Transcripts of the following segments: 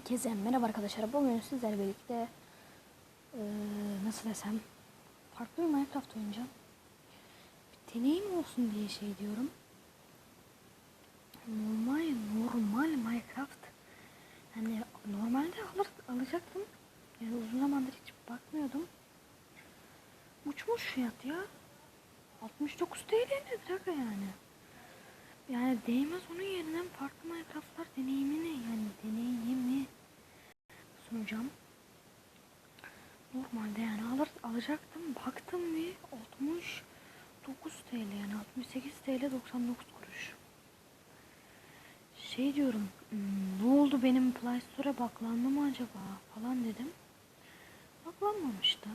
Herkese merhaba arkadaşlar. Bugün sizlerle birlikte eee, nasıl desem farklı bir Minecraft oynayacağım. Bir deneyim olsun diye şey diyorum. Normal normal Minecraft. Hani normalde alır, alacaktım. Yani uzun zamandır hiç bakmıyordum. Uçmuş fiyat ya. 69 TL nedir yani? Yani değmez onun yerine farklı Minecraft'lar deneyimini yani deneyimi sunacağım. Normalde yani alır, alacaktım. Baktım bir 69 TL yani 68 TL 99 kuruş. Şey diyorum "Hmm, ne oldu benim Play Store'a baklandı mı acaba falan dedim. Baklanmamıştı.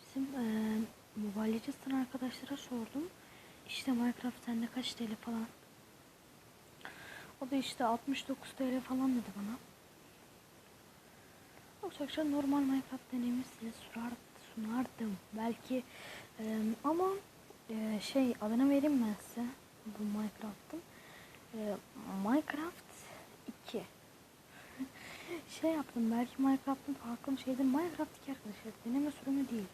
Bizim eee Mobile Legends'ın arkadaşlara sordum. İşte Minecraft sende kaç TL falan. O da işte 69 TL falan dedi bana. Akşam normal Minecraft deneyimi size sunar, sunardım. Belki eee, ama eee, şey adını vereyim ben size bu Minecraft'ın. Eee, Minecraft 2. şey yaptım belki Minecraft'ın farklı bir şeydir. Minecraft 2 arkadaşlar deneme sürümü değil.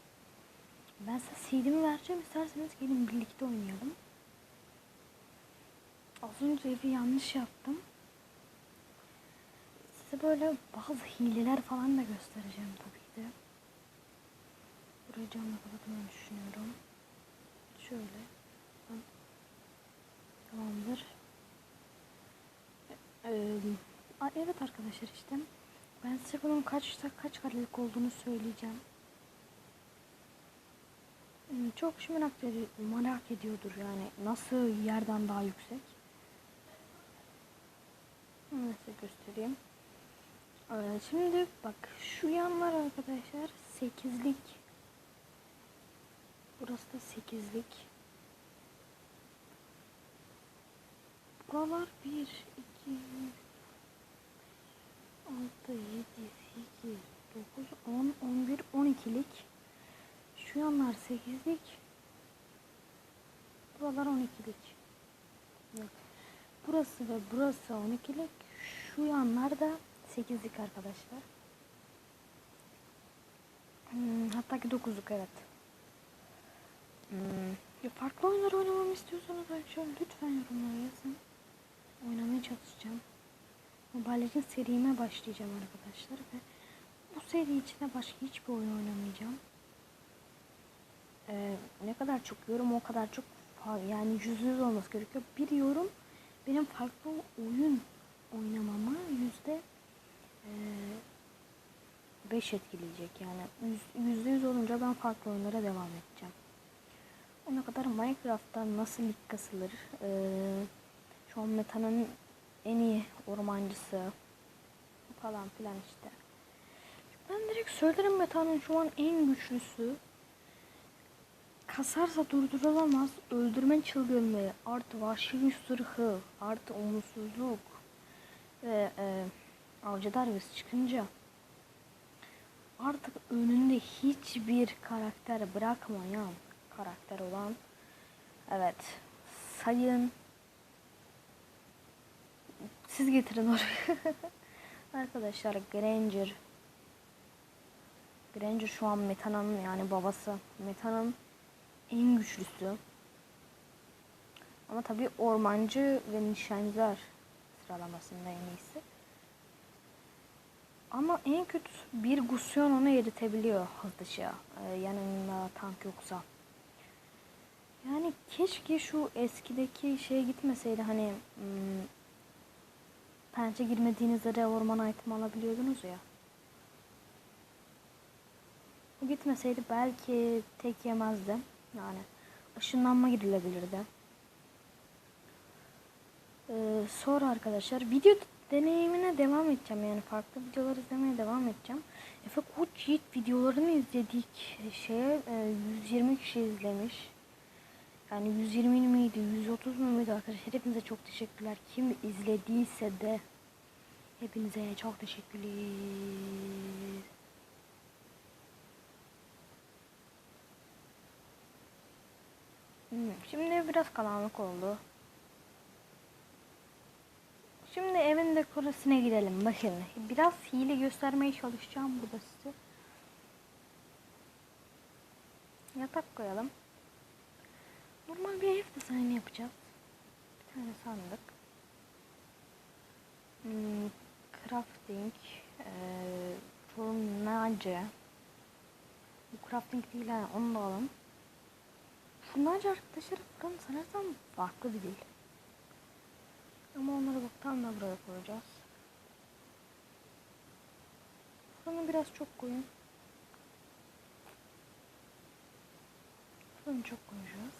Ben size CD'mi vereceğim. isterseniz gelin birlikte oynayalım. Az önce evi yanlış yaptım. Size böyle bazı hileler falan da göstereceğim tabii ki. Burayı camla kapatmayı düşünüyorum. Şöyle. Tamamdır. Ee, evet arkadaşlar işte. Ben size bunun kaçta kaç karelik olduğunu söyleyeceğim. Hmm, Çok kişi merak, merak ediyordur yani nasıl yerden daha yüksek. Nasıl göstereyim. Ee, şimdi bak şu yanlar arkadaşlar 8'lik. Burası da 8'lik. Buralar 1, 2, 6, 7, 8, 9, 10, 11, 12'lik. Şu yanlar 8'lik. Buralar 12'lik. Yok. Burası ve burası 12'lik. Şu yanlar da 8'lik arkadaşlar. Hmm, hatta ki 9'luk evet. Hmm, ya farklı oyunlar oynamamı istiyorsanız arkadaşlar lütfen yorumlara yazın. Oynamaya çalışacağım. Mobile Legends serime başlayacağım arkadaşlar ve bu seri içinde başka hiçbir oyun oynamayacağım. Ee, ne kadar çok yorum o kadar çok yani yüzde yüz olması gerekiyor. Bir yorum benim farklı oyun oynamama yüzde eee, beş etkileyecek yani Yüz- yüzde yüz olunca ben farklı oyunlara devam edeceğim. Ona kadar Minecraft'ta nasıl lig kasılır eee, şu an metanın en iyi ormancısı falan filan işte. Ben direkt söylerim metanın şu an en güçlüsü Kasarsa durdurulamaz, öldürme çılgınlığı, artı vahşi güç zırhı, artı umutsuzluk. Ve e, avcı darbesi çıkınca. Artık önünde hiçbir karakter bırakmayan karakter olan evet sayın siz getirin oraya arkadaşlar Granger. Granger şu an Meta'nın yani babası Meta'nın en güçlüsü. Ama tabii ormancı ve nişancılar sıralamasında en iyisi. Ama en kötüsü bir Gusyon onu eritebiliyor hızlıca. Ee, yanında tank yoksa. Yani keşke şu eskideki şeye gitmeseydi hani hmm, pençe girmediğinizde de orman item alabiliyordunuz ya. Bu gitmeseydi belki tek yemezdi. Yani ışınlanma girilebilirdi. Ee, sonra arkadaşlar video deneyimine devam edeceğim. Yani farklı videolar izlemeye devam edeceğim. Efe Koç Yiğit videolarını izledik. Şeye e, 120 kişi izlemiş. Yani 120 miydi, 130 mu muydu arkadaşlar? Hepinize çok teşekkürler. Kim izlediyse de hepinize çok teşekkürler. Şimdi biraz karanlık oldu. Şimdi evin de dekorasyona gidelim. Bakın biraz hile göstermeye çalışacağım burada size. Yatak koyalım. Normal bir ev dizaynı yapacağız. Bir tane sandık. Hmm, crafting. Ee, fırınacı. Bu crafting değil yani onu da alın. Fırınacı arkadaşlar fırın sanırsam farklı bir dil. Ama onları baktan da buraya koyacağız. Fırını biraz çok koyun. Fırını çok koyacağız.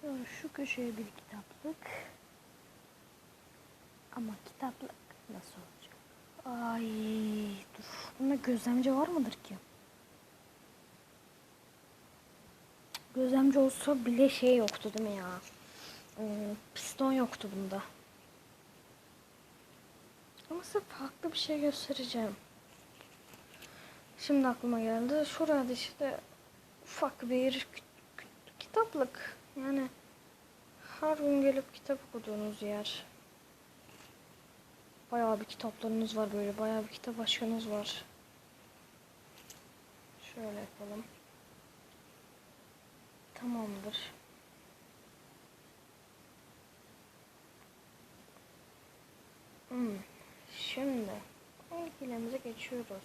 Sonra şu köşeye bir kitaplık. Ama kitaplık nasıl olacak? Ay dur. Bunda gözlemci var mıdır ki? Gözlemci olsa bile şey yoktu değil mi ya? Hmm, piston yoktu bunda. Ama size farklı bir şey göstereceğim. Şimdi aklıma geldi. Şurada işte ufak bir kit- kit- kitaplık. Yani her gün gelip kitap okuduğunuz yer. Bayağı bir kitaplarınız var böyle. Bayağı bir kitap aşkınız var. Şöyle yapalım. Tamamdır. Hmm. Şimdi ilk ilemize geçiyoruz.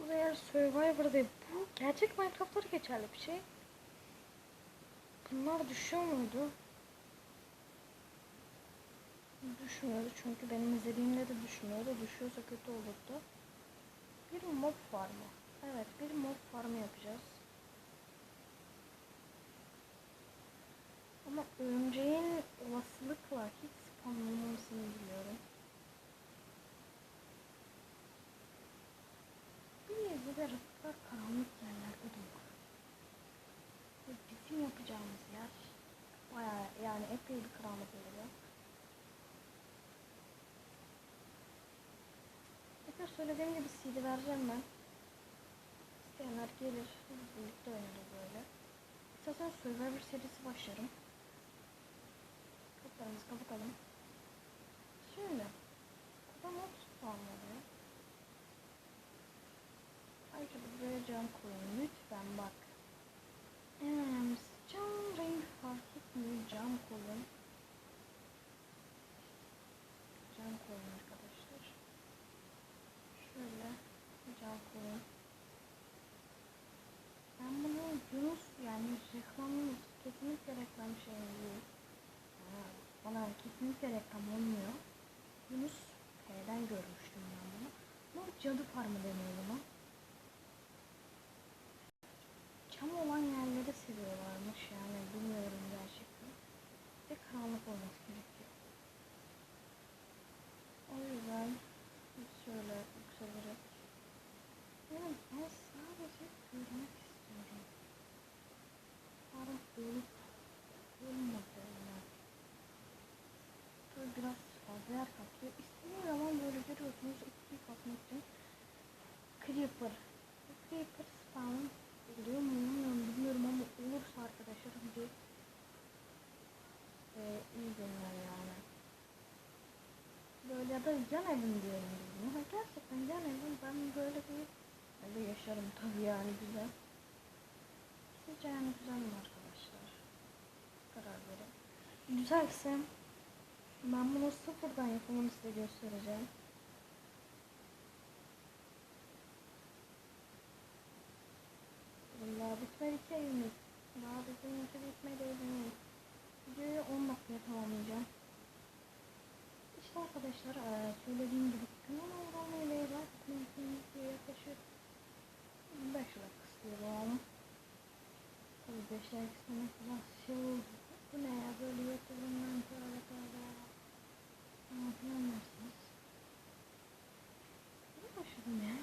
Bu eğer Survivor değil. Bu gerçek Minecraft'lara geçerli bir şey. Bunlar düşüyor muydu? Düşmüyordu çünkü benim izlediğimde de düşmüyordu. Düşüyorsa kötü olurdu. Bir mob farmı. Evet bir mob farmı yapacağız. Ama örümceğin olasılıkla hiç spamlanmamasını biliyorum. Bir de rıfkar karanlık yerlerde dolu. Ve bizim yapacağımız yer bayağı yani epey bir karanlık oluyor. Söylediğim gibi CD vereceğim ben. İsteyenler gelir. Biz birlikte oynarız böyle. İstersen Survivor serisi başlarım. Kaplarımızı kapatalım. Şimdi burada not spamladı. Ayrıca buraya cam koyun. Lütfen bak. Önemlisi cam rengi fark etmiyor. Cam koyun. Cam koyun arkadaşlar. Şöyle cam koyun. Ben bunu Yunus yani reklamın kesinlikle reklam şey değil. Ha, Bana kesinlikle reklam olmuyor. Yunus P'den görmüştüm ben bunu. Bu cadı farmı deniyor buna. Cam olan yerleri seviyorlarmış yani bilmiyorum gerçekten. Ve karanlık olması gerekiyor. O yüzden şöyle yükselerek yani ben sadece görmek istiyorum. Farm olup olmadığını. Böyle biraz fazla yer kaplıyor. İstediğim zaman böyle görüyorsunuz ikiyi katmak için. Creeper. Bu Creeper spawn oluyor mu bilmiyorum, bilmiyorum ama olursa arkadaşlar bir e, iyi günler yani. Böyle ya da yan evim diyorum buna. Gerçekten yan evim ben böyle bir evde yaşarım tabii yani güzel. Sizce yani güzel mi arkadaşlar? Karar verin. Güzelse ben bunu sıfırdan yapımını size göstereceğim. Daha bitmedi ki evimiz. Daha bizim ülke bitmedi evimiz. Videoyu 10 dakikaya tamamlayacağım. İşte arkadaşlar söylediğim gibi kanal abone olmayı ve like atmayı unutmayın. yaklaşık 5 dakika istiyorum. Tabii 5 dakika istemek biraz şey oldu. Bu ne ya böyle yatırımdan tövbe tövbe. Ne yapıyorum dersiniz? Ne başladım ya?